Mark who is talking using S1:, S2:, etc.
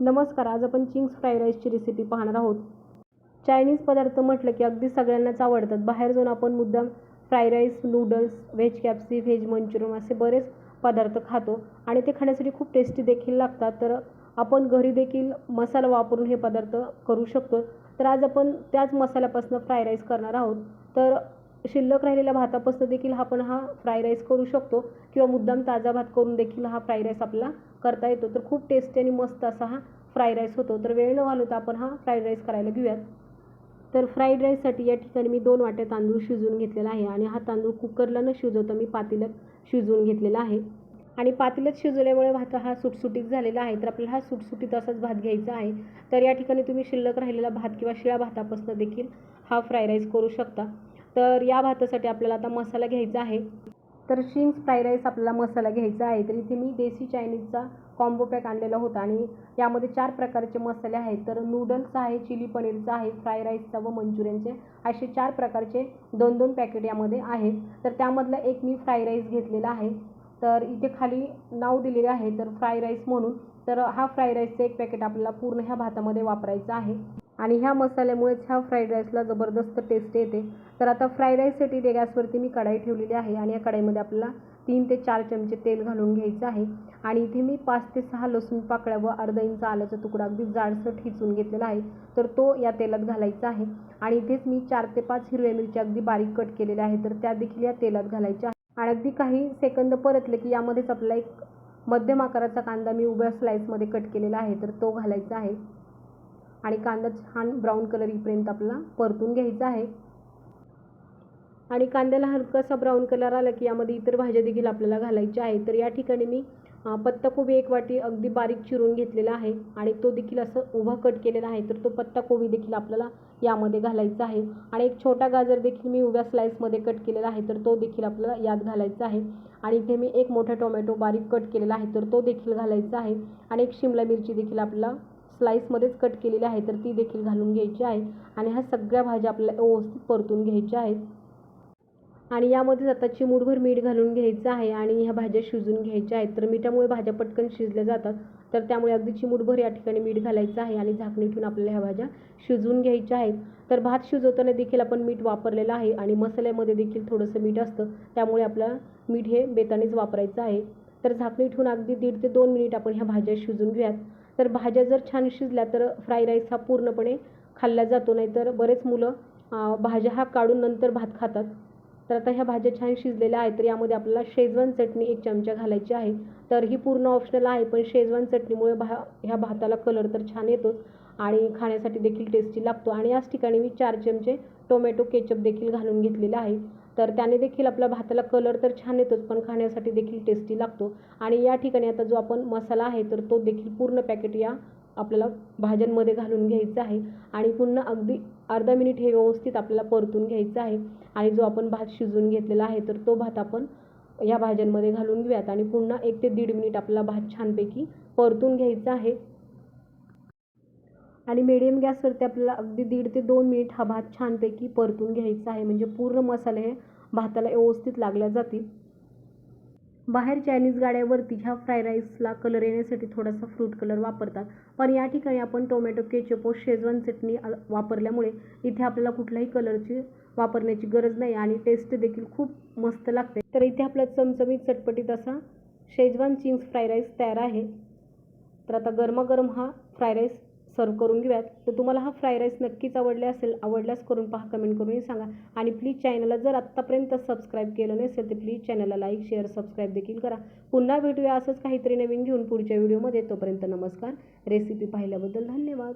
S1: नमस्कार आज आपण चिंग्स फ्राईड राईसची रेसिपी पाहणार आहोत. चायनीज पदार्थ म्हटलं की अगदी सगळ्यांनाच आवडतात. बाहेर जाऊन आपण मुद्दाम फ्राईड राईस नूडल्स व्हेज कॅप्सी व्हेज मंचुरियन असे बरेच पदार्थ खातो आणि ते खाण्यासाठी खूप टेस्टी देखील लागतात. तर आपण घरी देखील मसाला वापरून हे पदार्थ करू शकतो. तर आज आपण त्याच मसाल्यापासून फ्राय राईस करणार आहोत. तर शिल्लक राहिलेल्या भातापासून देखील आपण हा फ्राय राईस करू शकतो किंवा मुद्दाम ताजा भात करून देखील हा फ्राय राईस आपला करता येतो. तर खूप टेस्टी आणि मस्त असा हा फ्राय राईस होतो. तर वेळ न घालवता आपण हा फ्राईड राईस करायला घेऊयात. तर फ्राईड राईससाठी या ठिकाणी मी दोन वाट्या तांदूळ शिजवून घेतलेला आहे आणि हा तांदूळ कुकरला न शिजवता मी पातेल्यात शिजवून घेतलेला आहे. आणि पातेल्यात शिजवल्यामुळे भात हा सुटसुटीत झालेला आहे. तर आपल्याला हा सुटसुटीत असाच भात घ्यायचा आहे. तर या ठिकाणी तुम्ही शिल्लक राहिलेला भात किंवा शिळ्या भातापासून देखील हा फ्राय राईस करू शकता. तर या भातासाठी आपल्याला आता मसाला घ्यायचा आहे. तर शिंग्स फ्राईड राईस आपल्याला मसाला घ्यायचा आहे. तर इथे मी देसी चायनीजचा कॉम्बो पॅक आणलेला होता आणि यामध्ये चार प्रकारचे मसाले आहेत. तर नूडल्स आहे चिली पनीरचा आहे फ्राय राईसचा व मंचुरियनचे असे चार प्रकारचे दोन दोन पॅकेट यामध्ये आहेत तर त्यामधला एक मी फ्राय राईस घेतलेला आहे. तर इथे खाली नाव दिलेले आहे. तर फ्राय राईस म्हणून. तर हा फ्राय राईसचं एक पॅकेट आपल्याला पूर्ण ह्या भातामध्ये वापरायचं आहे. आणि ह्या मसाल्यामुळेच ह्या फ्राईड राईसला जबरदस्त टेस्ट येते. तर आता फ्राईड राईससाठी ते गॅसवरती मी कढाई ठेवलेली आहे आणि या कढाईमध्ये आपल्याला तीन ते चार चमचे तेल घालून घ्यायचं आहे. आणि इथे मी पाच ते सहा लसूण पाकळ्या व अर्धा इंच आल्याचा तुकडा अगदी जाडसर ठिचून घेतलेला आहे. तर तो या तेलात घालायचा आहे. आणि इथेच मी चार ते पाच हिरव्या मिरच्या अगदी बारीक कट केलेल्या आहेत. तर त्या देखील या तेलात घालायच्या आहे आणि अगदी काही सेकंद परतले की यामध्येच आपला एक मध्यम आकाराचा कांदा मी उभ्या स्लाईसमध्ये कट केलेला आहे. तर तो घालायचा आहे. आणि कांदा छान ब्राऊन कलर येईपर्यंत आपल्याला परतून घ्यायचा आहे. आणि कांद्याला हलकासा ब्राऊन कलर आला की यामध्ये इतर भाज्या देखील आपल्याला घालायच्या आहे तर या ठिकाणी मी पत्ताकोबी एक वाटी अगदी बारीक चिरून घेतलेला आहे आणि तो देखील असं उभा कट केलेला आहे. तर तो पत्ताकोबी देखील आपल्याला यामध्ये घालायचा आहे. आणि एक छोटा गाजर देखील मी उभ्या स्लाईसमध्ये कट केलेला आहे. तर तो देखील आपल्याला यात घालायचा आहे. आणि इथे मी एक मोठा टोमॅटो बारीक कट केलेला आहे. तर तो देखील घालायचा आहे. आणि एक शिमला मिरची देखील आपल्याला स्लाईसमध्येच कट केलेली आहे तर ती देखील घालून घ्यायची आहे. आणि ह्या सगळ्या भाज्या आपल्याला व्यवस्थित परतून घ्यायच्या आहेत. आणि यामध्ये आता चिमूटभर मीठ घालून घ्यायचं आहे आणि ह्या भाज्या शिजून घ्यायच्या आहेत. तर मिठामुळे भाज्या पटकन शिजल्या जातात. तर त्यामुळे अगदी चिमूटभर या ठिकाणी मीठ घालायचं आहे आणि झाकणी ठेवून आपल्याला ह्या भाज्या शिजवून घ्यायच्या आहेत. तर भात शिजवताना देखील आपण मीठ वापरलेलं आहे आणि मसाल्यामध्ये देखील थोडंसं मीठ असतं. त्यामुळे आपल्याला मीठ हे बेतानेच वापरायचं आहे. तर झाकणी ठेवून अगदी दीड ते दोन मिनिट आपण ह्या भाज्या शिजून घेऊयात. तर भाज्या जर छान शिजल्या तर फ्राय राईस हा पूर्णपणे खाल्ला जातो. नाही तर बरेच मुलं भाज्या हा काढून नंतर भात खातात. तर आता ह्या भाज्या छान शिजलेल्या आहेत तर यामध्ये आपल्याला शेजवान चटणी एक चमचा घालायची आहे. तर ही पूर्ण ऑप्शनल आहे पण शेजवान चटणीमुळे भा ह्या भाताला कलर तर छान येतोच आणि खाण्यासाठी देखील टेस्टी लागतो. आणि याच ठिकाणी मी चार चमचे टोमॅटो केचप देखील घालून घेतलेला आहे. तर त्याने देखील आपल्या भाताला कलर तर छान येतोच पण खाण्यासाठी देखील टेस्टी लागतो. आणि या ठिकाणी आता जो आपण मसाला आहे तर तो देखील पूर्ण पॅकेट या आपल्याला भाज्यांमध्ये घालून घ्यायचा आहे. आणि पुन्हा अगदी अर्धा मिनिट हे व्यवस्थित आपल्याला परतून घ्यायचं आहे. आणि जो आपण भात शिजवून घेतलेला आहे तर तो भात आपण या भाज्यांमध्ये घालून घेऊयात. आणि पुन्हा एक ते दीड मिनिट आपला भात छानपैकी परतून घ्यायचा आहे. आणि मिडियम गॅसवरती आपल्याला अगदी दीड ते दोन मिनिट हा भात छानपैकी परतून घ्यायचा आहे. म्हणजे पूर्ण मसाले हे भाताला व्यवस्थित लागल्या जातील. बाहेर चायनीज गाड्यावरती ह्या फ्राय राईसला कलर येण्यासाठी थोडासा फ्रूट कलर वापरतात. पण या ठिकाणी आपण टोमॅटो केचप व शेजवान चटणी वापरल्यामुळे इथे आपल्याला कुठल्याही कलरची वापरण्याची गरज नाही आणि टेस्ट देखील खूप मस्त लागते. तर इथे आपला चमचमीत चटपटीत असा शेजवान चिंग्स फ्राय राईस तयार आहे. तर आता गरमागरम हा फ्राय राईस सर्व करून घेऊयात. तर तुम्हाला हा फ्राय राईस नक्कीच आवडले असेल आवडल्यास करून पहा कमेंट करूनही सांगा. आणि प्लीज चॅनलला जर आत्तापर्यंत सबस्क्राईब केलं नसेल तर प्लीज चॅनलला लाईक शेअर सबस्क्राईब देखील करा. पुन्हा भेटूया असंच काहीतरी नवीन घेऊन पुढच्या व्हिडिओमध्ये. तोपर्यंत नमस्कार. रेसिपी पाहिल्याबद्दल धन्यवाद.